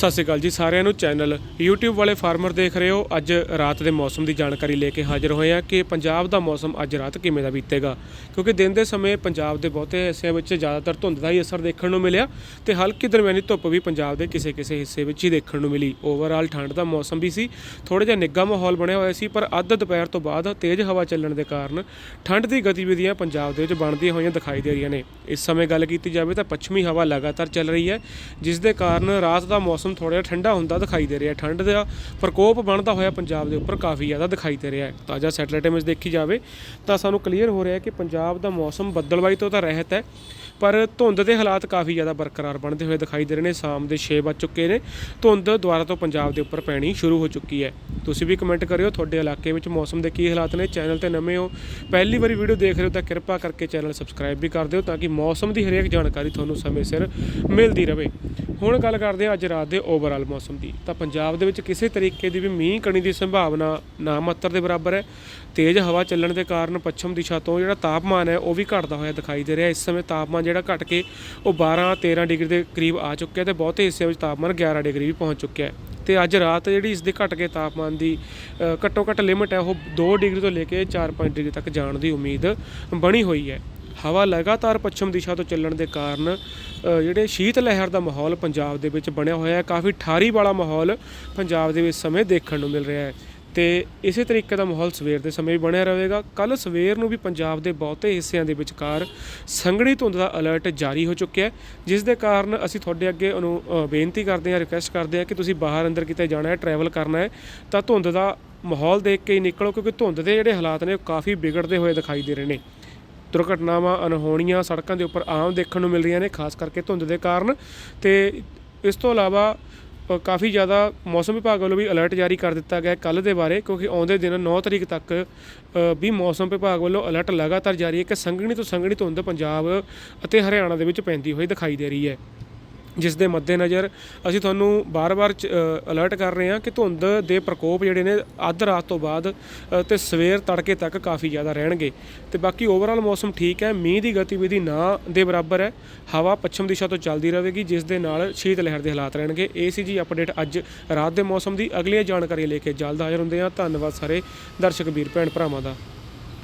ਸਤਿ ਸ਼੍ਰੀ ਅਕਾਲ ਜੀ ਸਾਰਿਆਂ ਨੂੰ। ਚੈਨਲ YouTube ਵਾਲੇ ਫਾਰਮਰ ਦੇਖ ਰਹੇ ਹੋ। ਅੱਜ ਰਾਤ ਦੇ ਮੌਸਮ ਦੀ ਜਾਣਕਾਰੀ ਲੈ ਕੇ ਹਾਜ਼ਰ ਹੋਏ ਹਾਂ ਕਿ ਪੰਜਾਬ ਦਾ ਮੌਸਮ ਅੱਜ ਰਾਤ ਕਿਵੇਂ ਦਾ ਬੀਤੇਗਾ। ਕਿਉਂਕਿ ਦਿਨ ਦੇ ਸਮੇਂ ਪੰਜਾਬ ਦੇ ਬਹੁਤੇ ਹਿੱਸਿਆਂ ਵਿੱਚ ਜ਼ਿਆਦਾਤਰ ਧੁੰਦ ਦਾ ਹੀ ਅਸਰ ਦੇਖਣ ਨੂੰ ਮਿਲਿਆ ਤੇ ਹਲਕੀ ਦਰਮਿਆਨੀ ਧੁੱਪ ਵੀ ਪੰਜਾਬ ਦੇ ਕਿਸੇ-ਕਿਸੇ ਹਿੱਸੇ ਵਿੱਚ ਹੀ ਦੇਖਣ ਨੂੰ ਮਿਲੀ। ਓਵਰਆਲ ਠੰਡ ਦਾ ਮੌਸਮ ਵੀ ਸੀ ਥੋੜਾ ਜਿਹਾ ਨਿੱਘਾ ਮਾਹੌਲ ਬਣਿਆ ਹੋਇਆ ਸੀ, ਪਰ ਅੱਧ ਦੁਪਹਿਰ ਤੋਂ ਬਾਅਦ ਤੇਜ਼ ਹਵਾ ਚੱਲਣ ਦੇ ਕਾਰਨ ਠੰਡ ਦੀ ਗਤੀਵਿਧੀਆਂ ਪੰਜਾਬ ਦੇ ਵਿੱਚ ਬਣਦੀਆਂ ਹੋਈਆਂ ਦਿਖਾਈ ਦੇ ਰਹੀਆਂ ਨੇ। ਇਸ ਸਮੇਂ ਗੱਲ ਕੀਤੀ ਜਾਵੇ ਤਾਂ ਪੱਛਮੀ ਹਵਾ ਲਗਾਤਾਰ ਚੱਲ ਰਹੀ ਹੈ, ਜਿਸ ਦੇ ਕਾਰਨ ਰਾਤ ਦਾ ਮੌਸਮ ਥੋੜਾ ਜਿਹਾ ਠੰਡਾ ਹੁੰਦਾ ਦਿਖਾਈ ਦੇ ਰਿਹਾ, ਠੰਡ ਦਾ ਪ੍ਰਕੋਪ ਬਣਦਾ ਹੋਇਆ ਪੰਜਾਬ ਦੇ ਉੱਪਰ ਕਾਫੀ ਜ਼ਿਆਦਾ ਦਿਖਾਈ ਦੇ ਰਿਹਾ ਹੈ। ਤਾਜ਼ਾ ਸੈਟਲਾਈਟ ਇਮੇਜ ਦੇਖੀ ਜਾਵੇ ਤਾਂ ਸਾਨੂੰ ਕਲੀਅਰ ਹੋ ਰਿਹਾ ਹੈ ਕਿ ਪੰਜਾਬ ਦਾ ਮੌਸਮ ਬੱਦਲਵਾਈ ਤੋਂ ਤਾਂ ਰਹਿਤ ਹੈ, ਪਰ ਧੁੰਦ ਦੇ ਹਾਲਾਤ ਕਾਫੀ ਜ਼ਿਆਦਾ ਬਰਕਰਾਰ ਬਣਦੇ ਹੋਏ ਦਿਖਾਈ ਦੇ ਰਹੇ ਨੇ, ਸ਼ਾਮ ਦੇ 6 ਵੱਜ ਚੁੱਕੇ ਨੇ, ਧੁੰਦ ਦੁਬਾਰਾ ਤੋਂ ਪੰਜਾਬ ਦੇ ਉੱਪਰ ਪੈਣੀ ਸ਼ੁਰੂ ਹੋ ਚੁੱਕੀ ਹੈ। ਤੁਸੀਂ ਵੀ ਕਮੈਂਟ ਕਰਿਓ, ਤੁਹਾਡੇ ਇਲਾਕੇ ਵਿੱਚ ਮੌਸਮ ਦੇ ਕੀ ਹਾਲਾਤ ਨੇ, ਚੈਨਲ ਤੇ ਨਵੇਂ ਹੋ, ਪਹਿਲੀ ਵਾਰੀ ਵੀਡੀਓ ਦੇਖ ਰਹੇ ਹੋ ਤਾਂ ਕਿਰਪਾ ਕਰਕੇ ਚੈਨਲ ਸਬਸਕ੍ਰਾਈਬ ਵੀ ਕਰ ਦਿਓ ਤਾਂ ਕਿ ਮੌਸਮ ਦੀ ਹਰੇਕ ਜਾਣਕਾਰੀ ਤੁਹਾਨੂੰ ਸਮੇਂ ਸਿਰ ਮਿਲਦੀ ਰਹੇ। ਹੁਣ ਗੱਲ ਕਰਦੇ ਹਾਂ ਅੱਜ ਰਾਤ ਦੇ ਓਵਰਆਲ ਮੌਸਮ ਦੀ। ਤਾਂ ਪੰਜਾਬ ਦੇ ਵਿੱਚ ਕਿਸੇ ਤਰੀਕੇ ਦੀ ਵੀ ਮੀਂਹ ਕਣੀ ਦੀ ਸੰਭਾਵਨਾ ਨਾ ਮਾਤਰ ਦੇ ਬਰਾਬਰ ਹੈ। ਤੇਜ਼ ਹਵਾ ਚੱਲਣ ਦੇ ਕਾਰਨ ਪੱਛਮ ਦਿਸ਼ਾ ਤੋਂ ਜਿਹੜਾ ਤਾਪਮਾਨ ਹੈ ਉਹ ਵੀ ਘਟਦਾ ਹੋਇਆ ਦਿਖਾਈ ਦੇ ਰਿਹਾ। ਇਸ ਸਮੇਂ ਤਾਪਮਾਨ ਜਿਹੜਾ ਘਟ ਕੇ ਉਹ 12 13 ਡਿਗਰੀ ਦੇ ਕਰੀਬ ਆ ਚੁੱਕਿਆ ਤੇ ਬਹੁਤੇ ਹਿੱਸਿਆਂ ਵਿੱਚ ਤਾਪਮਾਨ 11 ਡਿਗਰੀ ਵੀ ਪਹੁੰਚ ਚੁੱਕਿਆ ਹੈ। ਤੇ ਅੱਜ ਰਾਤ ਜਿਹੜੀ ਇਸ ਦੇ ਘਟ ਕੇ ਤਾਪਮਾਨ ਦੀ ਘੱਟੋ ਘੱਟ ਲਿਮਟ ਹੈ ਉਹ 2 ਡਿਗਰੀ ਤੋਂ ਲੈ ਕੇ 4-5 ਡਿਗਰੀ ਤੱਕ ਜਾਣ ਦੀ ਉਮੀਦ ਬਣੀ ਹੋਈ ਹੈ। ਹਵਾ ਲਗਾਤਾਰ ਪੱਛਮ ਦਿਸ਼ਾ ਤੋਂ ਚੱਲਣ ਦੇ ਕਾਰਨ ਜਿਹੜੇ ਸ਼ੀਤ ਲਹਿਰ ਦਾ ਮਾਹੌਲ ਪੰਜਾਬ ਦੇ ਵਿੱਚ ਬਣਿਆ ਹੋਇਆ ਹੈ, ਕਾਫੀ ਠਾਰੀ ਵਾਲਾ ਮਾਹੌਲ ਪੰਜਾਬ ਦੇ ਵਿੱਚ ਸਮੇਂ ਦੇਖਣ ਨੂੰ ਮਿਲ ਰਿਹਾ ਹੈ। ਤੇ ਇਸੇ ਤਰੀਕੇ ਦਾ ਮਾਹੌਲ ਸਵੇਰ ਦੇ ਸਮੇਂ ਵੀ ਬਣਿਆ ਰਹੇਗਾ। ਕੱਲ ਸਵੇਰ ਨੂੰ ਵੀ ਪੰਜਾਬ ਦੇ ਬਹੁਤੇ ਹਿੱਸਿਆਂ ਦੇ ਵਿਚਕਾਰ ਸੰਘਣੀ ਧੁੰਦ ਦਾ ਅਲਰਟ ਜਾਰੀ ਹੋ ਚੁੱਕਿਆ ਹੈ, ਜਿਸ ਦੇ ਕਾਰਨ ਅਸੀਂ ਤੁਹਾਡੇ ਅੱਗੇ ਉਹਨੂੰ ਬੇਨਤੀ ਕਰਦੇ ਹਾਂ, ਰਿਕੁਐਸਟ ਕਰਦੇ ਹਾਂ ਕਿ ਤੁਸੀਂ ਬਾਹਰ ਅੰਦਰ ਕਿਤੇ ਜਾਣਾ ਹੈ ਟਰੈਵਲ ਕਰਨਾ ਹੈ, ਤਾਂ ਧੁੰਦ ਦਾ ਮਾਹੌਲ ਦੇਖ ਕੇ ਹੀ ਨਿਕਲੋ, ਕਿਉਂਕਿ ਧੁੰਦ ਦੇ ਜਿਹੜੇ ਹਾਲਾਤ ਨੇ ਉਹ ਕਾਫੀ ਵਿਗੜਦੇ ਹੋਏ ਦਿਖਾਈ ਦੇ ਰਹੇ ਨੇ। ਦੁਰਘਟਨਾਵਾਂ ਅਨਹੋਣੀਆਂ ਸੜਕਾਂ ਦੇ ਉੱਪਰ ਆਮ ਦੇਖਣ ਨੂੰ ਮਿਲ ਰਹੀਆਂ ਨੇ, ਖਾਸ ਕਰਕੇ ਧੁੰਦ ਦੇ ਕਾਰਨ। ਤੇ ਇਸ ਤੋਂ ਇਲਾਵਾ ਕਾਫੀ ਜ਼ਿਆਦਾ ਮੌਸਮ ਵਿਭਾਗ ਵੱਲੋਂ ਵੀ ਅਲਰਟ ਜਾਰੀ ਕਰ ਦਿੱਤਾ ਗਿਆ ਕੱਲ ਦੇ ਬਾਰੇ, ਕਿਉਂਕਿ ਆਉਂਦੇ ਦਿਨ 9 ਤਰੀਕ ਤੱਕ ਵੀ ਮੌਸਮ ਵਿਭਾਗ ਵੱਲੋਂ ਅਲਰਟ ਲਗਾਤਾਰ ਜਾਰੀ ਹੈ ਕਿ ਸੰਘਣੀ ਤੋਂ ਸੰਘਣੀ ਧੁੰਦ ਪੰਜਾਬ ਅਤੇ ਹਰਿਆਣਾ ਦੇ ਵਿੱਚ ਪੈਂਦੀ ਹੋਈ ਦਿਖਾਈ ਦੇ ਰਹੀ ਹੈ। ਜਿਸ ਦੇ ਮੱਦੇਨਜ਼ਰ ਅਸੀਂ ਤੁਹਾਨੂੰ ਬਾਰ-ਬਾਰ ਚ- ਅਲਰਟ ਕਰ ਰਹੇ ਹਾਂ ਕਿ ਧੁੰਦ ਦੇ ਪ੍ਰਕੋਪ ਜਿਹੜੇ ਨੇ ਅੱਧ ਰਾਤ ਤੋਂ ਬਾਅਦ ਅ, ਤੇ ਸਵੇਰ ਤੜਕੇ ਤੱਕ ਕਾਫੀ ਜ਼ਿਆਦਾ ਰਹਿਣਗੇ। ਤੇ ਬਾਕੀ ਓਵਰਆਲ ਮੌਸਮ ਠੀਕ ਹੈ ਮੀਂਹ ਦੀ ਗਤੀਵਿਧੀ ਨਾ ਦੇ ਬਰਾਬਰ ਹੈ। ਹਵਾ ਪੱਛਮ ਦਿਸ਼ਾ ਤੋਂ ਚੱਲਦੀ ਰਹੇਗੀ ਜਿਸ ਦੇ ਨਾਲ ਸ਼ੀਤ ਲਹਿਰ ਦੇ ਹਾਲਾਤ ਰਹਿਣਗੇ। ਇਹ ਸੀ ਜੀ ਅਪਡੇਟ ਅੱਜ ਰਾਤ ਦੇ ਮੌਸਮ ਦੀ। ਅਗਲੀਆਂ ਜਾਣਕਾਰੀ ਲੈ ਕੇ ਜਲਦ ਹਾਜ਼ਰ ਹੁੰਦੇ ਹਾਂ। ਧੰਨਵਾਦ ਸਾਰੇ ਦਰਸ਼ਕ ਵੀਰ ਭੈਣ ਭਰਾਵਾਂ ਦਾ।